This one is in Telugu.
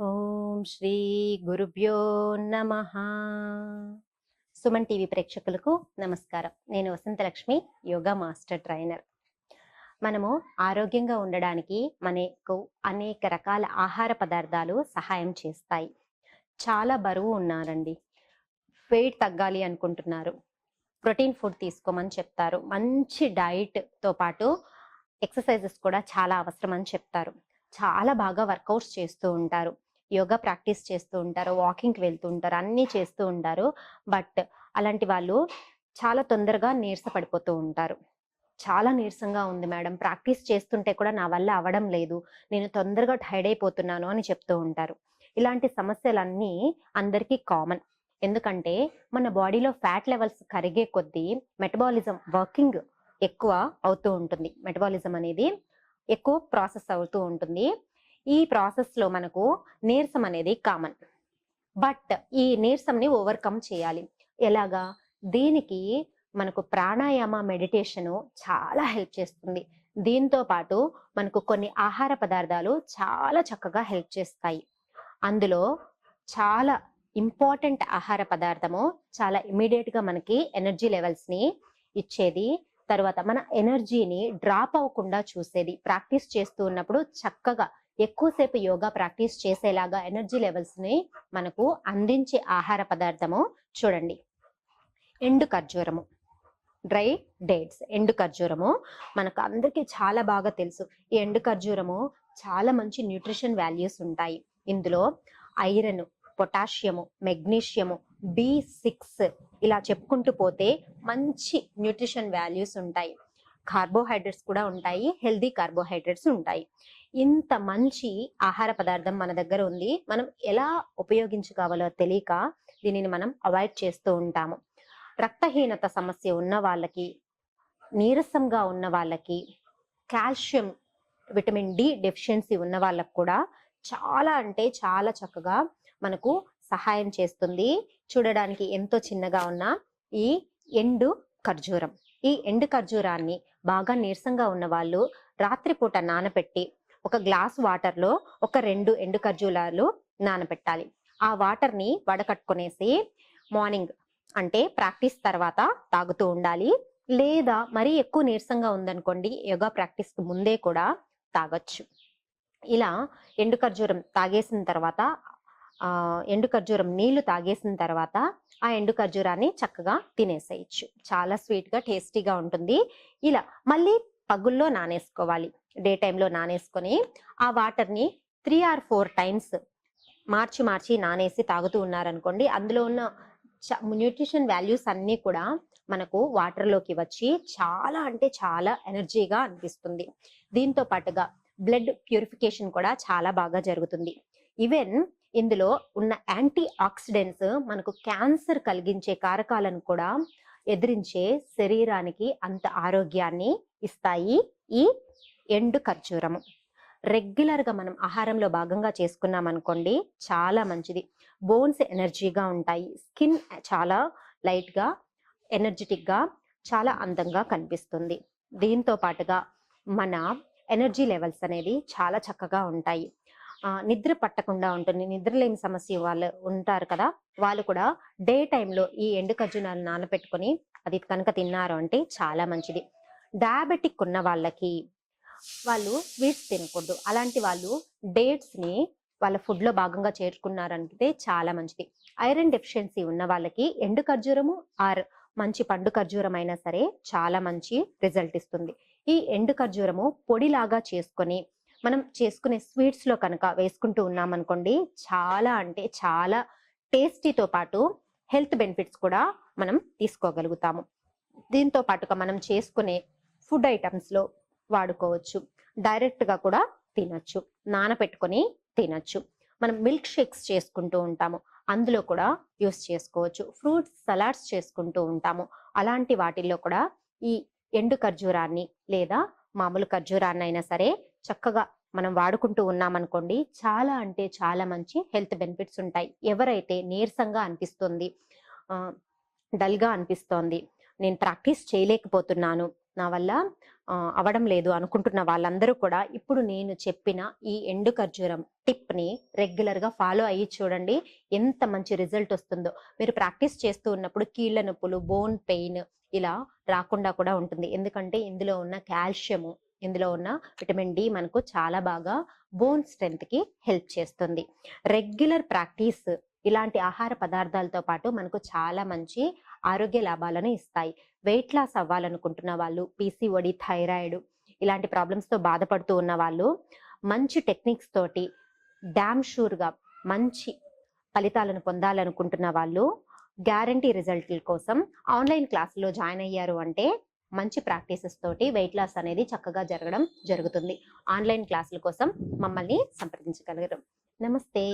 ఓం శ్రీ గురుభ్యో నమ. సుమన్ టీవీ ప్రేక్షకులకు నమస్కారం. నేను వసంతలక్ష్మి యోగా మాస్టర్ ట్రైనర్. మనము ఆరోగ్యంగా ఉండడానికి మనకు అనేక రకాల ఆహార పదార్థాలు సహాయం చేస్తాయి. చాలా బరువు ఉన్నారండి. వెయిట్ తగ్గాలి అనుకుంటున్నారు. ప్రోటీన్ ఫుడ్ తీసుకోమని చెప్తారు. మంచి డైట్తో పాటు ఎక్సర్సైజెస్ కూడా చాలా అవసరం అని చెప్తారు. చాలా బాగా వర్కౌట్స్ చేస్తూ ఉంటారు. యోగా ప్రాక్టీస్ చేస్తూ ఉంటారు వాకింగ్కి వెళ్తూ ఉంటారు అన్నీ చేస్తూ ఉంటారు. బట్ అలాంటి వాళ్ళు చాలా తొందరగా నీరస పడిపోతూ ఉంటారు. చాలా నీరసంగా ఉంది మేడం. ప్రాక్టీస్ చేస్తుంటే కూడా నా వల్ల అవడం లేదు. నేను తొందరగా టైర్డ్ అయిపోతున్నాను అని చెప్తూ ఉంటారు. ఇలాంటి సమస్యలన్నీ అందరికీ కామన్. ఎందుకంటే మన బాడీలో ఫ్యాట్ లెవెల్స్ కరిగే కొద్దీ మెటబాలిజం వర్కింగ్ ఎక్కువ అవుతూ ఉంటుంది. మెటబాలిజం అనేది ఎక్కువ ప్రాసెస్ అవుతూ ఉంటుంది. ఈ ప్రాసెస్లో మనకు నీరసం అనేది కామన్ బట్ ఈ నీరసంని ఓవర్కమ్ చేయాలి. ఎలాగా? దీనికి మనకు ప్రాణాయామ మెడిటేషన్ చాలా హెల్ప్ చేస్తుంది. దీంతో పాటు మనకు కొన్ని ఆహార పదార్థాలు చాలా చక్కగా హెల్ప్ చేస్తాయి. అందులో చాలా ఇంపార్టెంట్ ఆహార పదార్థము చాలా ఇమీడియట్గా మనకి ఎనర్జీ లెవెల్స్ని ఇచ్చేది. తర్వాత మన ఎనర్జీని డ్రాప్ అవ్వకుండా చూసేది. ప్రాక్టీస్ చేస్తూ ఉన్నప్పుడు చక్కగా ఎక్కువసేపు యోగా ప్రాక్టీస్ చేసేలాగా ఎనర్జీ లెవెల్స్ని మనకు అందించే ఆహార పదార్థము చూడండి. ఎండు ఖర్జూరము. Dry dates. ఎండు ఖర్జూరము మనకు అందరికీ చాలా బాగా తెలుసు. ఈ ఎండు ఖర్జూరము చాలా మంచి న్యూట్రిషన్ వాల్యూస్ ఉంటాయి. ఇందులో iron potassium magnesium B six ఇలా చెప్పుకుంటూ పోతే మంచి న్యూట్రిషన్ వాల్యూస్ ఉంటాయి. కార్బోహైడ్రేట్స్ కూడా ఉంటాయి. హెల్దీ కార్బోహైడ్రేట్స్ ఉంటాయి. ఇంత మంచి ఆహార పదార్థం మన దగ్గర ఉంది. మనం ఎలా ఉపయోగించుకోవాలో తెలియక దీనిని మనం అవాయిడ్ చేస్తూ ఉంటాము. రక్తహీనత సమస్య ఉన్న వాళ్ళకి నీరసంగా ఉన్న వాళ్ళకి కాల్షియం విటమిన్ డి డెఫిషియన్సీ ఉన్న వాళ్ళకు కూడా చాలా అంటే చాలా చక్కగా మనకు సహాయం చేస్తుంది. చూడడానికి ఎంతో చిన్నగా ఉన్న ఈ ఎండు ఖర్జూరం. ఈ ఎండు ఖర్జూరాన్ని బాగా నీరసంగా ఉన్న వాళ్ళు రాత్రిపూట నానబెట్టి ఒక గ్లాస్ వాటర్లో ఒక రెండు ఎండు ఖర్జూలాలు నానబెట్టాలి. ఆ వాటర్ని వడకట్టుకునేసి మార్నింగ్ అంటే ప్రాక్టీస్ తర్వాత తాగుతూ ఉండాలి. లేదా మరీ ఎక్కువ నీరసంగా ఉందనుకోండి యోగా ప్రాక్టీస్కి ముందే కూడా తాగొచ్చు. ఇలా ఎండు ఖర్జూరం తాగేసిన తర్వాత ఆ ఎండు ఖర్జూరం నీళ్ళు తాగేసిన తర్వాత ఆ ఎండు ఖర్జూరాన్ని చక్కగా తినేసేయచ్చు. చాలా స్వీట్గా టేస్టీగా ఉంటుంది. ఇలా మళ్ళీ పగుల్లో నానేసుకోవాలి. డే టైంలో నానేసుకొని ఆ వాటర్ని త్రీ ఆర్ ఫోర్ టైమ్స్ మార్చి మార్చి నానేసి తాగుతూ ఉన్నారనుకోండి అందులో ఉన్న న్యూట్రిషన్ వాల్యూస్ అన్నీ కూడా మనకు వాటర్లోకి వచ్చి చాలా అంటే చాలా ఎనర్జీగా అనిపిస్తుంది. దీంతో పాటుగా బ్లడ్ ప్యూరిఫికేషన్ కూడా చాలా బాగా జరుగుతుంది. ఈవెన్ ఇందులో ఉన్న యాంటీ ఆక్సిడెంట్స్ మనకు క్యాన్సర్ కలిగించే కారకాలను కూడా ఎదిరించే శరీరానికి అంత ఆరోగ్యాన్ని ఇస్తాయి ఈ ఎండు ఖర్జూరము రెగ్యులర్గా మనం ఆహారంలో భాగంగా చేసుకున్నాం అనుకోండి చాలా మంచిది. బోన్స్ ఎనర్జీగా ఉంటాయి. స్కిన్ చాలా లైట్గా ఎనర్జెటిక్గా చాలా అందంగా కనిపిస్తుంది. దీంతో పాటుగా మన ఎనర్జీ లెవెల్స్ అనేది చాలా చక్కగా ఉంటాయి. నిద్ర పట్టకుండా ఉంటుంది. నిద్రలేని సమస్య వాళ్ళు ఉంటారు కదా! వాళ్ళు కూడా డే టైంలో ఈ ఎండు ఖర్జూరాలు నానబెట్టుకొని అది కనుక తిన్నారు అంటే చాలా మంచిది. డయాబెటిక్ ఉన్న వాళ్ళకి వాళ్ళు స్వీట్స్ తినకూడదు. అలాంటి వాళ్ళు డేట్స్ని వాళ్ళ ఫుడ్లో భాగంగా చేర్చుకున్నారంటే చాలా మంచిది. ఐరన్ డెఫిషియన్సీ ఉన్న వాళ్ళకి ఎండు ఖర్జూరము ఆర్ మంచి పండు ఖర్జూరం అయినా సరే చాలా మంచి రిజల్ట్ ఇస్తుంది. ఈ ఎండు ఖర్జూరము పొడిలాగా చేసుకొని మనం చేసుకునే స్వీట్స్లో కనుక వేసుకుంటూ ఉన్నాం అనుకోండి చాలా అంటే చాలా టేస్టీతో పాటు హెల్త్ బెనిఫిట్స్ కూడా మనం తీసుకోగలుగుతాము. దీంతో పాటుగా మనం చేసుకునే ఫుడ్ ఐటమ్స్లో వాడుకోవచ్చు. డైరెక్ట్గా కూడా తినచ్చు. నానపెట్టుకొని తినచ్చు. మనం మిల్క్ షేక్స్ చేసుకుంటూ ఉంటాము. అందులో కూడా యూస్ చేసుకోవచ్చు. ఫ్రూట్స్ సలాడ్స్ చేసుకుంటూ ఉంటాము. అలాంటి వాటిల్లో కూడా ఈ ఎండు ఖర్జూరాన్ని లేదా మామూలు ఖర్జూరాన్ని అయినా సరే చక్కగా మనం వాడుకుంటూ ఉన్నామనుకోండి చాలా అంటే చాలా మంచి హెల్త్ బెనిఫిట్స్ ఉంటాయి. ఎవరైతే నీరసంగా అనిపిస్తుంది డల్గా అనిపిస్తోంది నేను ప్రాక్టీస్ చేయలేకపోతున్నాను నా వల్ల అవడం లేదు అనుకుంటున్న వాళ్ళందరూ కూడా ఇప్పుడు నేను చెప్పిన ఈ ఎండు ఖర్జూరం టిప్ని రెగ్యులర్గా ఫాలో అయ్యి చూడండి ఎంత మంచి రిజల్ట్ వస్తుందో. మీరు ప్రాక్టీస్ చేస్తూ ఉన్నప్పుడు కీళ్ళ నొప్పులు బోన్ పెయిన్ ఇలా రాకుండా కూడా ఉంటుంది. ఎందుకంటే ఇందులో ఉన్న కాల్షియము ఇందులో ఉన్న విటమిన్ డి మనకు చాలా బాగా బోన్ స్ట్రెంత్కి హెల్ప్ చేస్తుంది. రెగ్యులర్ ప్రాక్టీస్ ఇలాంటి ఆహార పదార్థాలతో పాటు మనకు చాలా మంచి ఆరోగ్య లాభాలను ఇస్తాయి. వెయిట్ లాస్ అవ్వాలనుకుంటున్న వాళ్ళు పీసీఓడి థైరాయిడ్ ఇలాంటి ప్రాబ్లమ్స్తో బాధపడుతూ ఉన్న వాళ్ళు మంచి టెక్నిక్స్ తోటి డ్యామ్ షూర్గా మంచి ఫలితాలను పొందాలనుకుంటున్న వాళ్ళు గ్యారంటీ రిజల్ట్ల కోసం ఆన్లైన్ క్లాసులో జాయిన్ అయ్యారు అంటే మంచి ప్రాక్టీసెస్ తోటి వెయిట్ లాస్ అనేది చక్కగా జరగడం జరుగుతుంది. ఆన్లైన్ క్లాసుల కోసం మమ్మల్ని సంప్రదించగలరు. నమస్తే.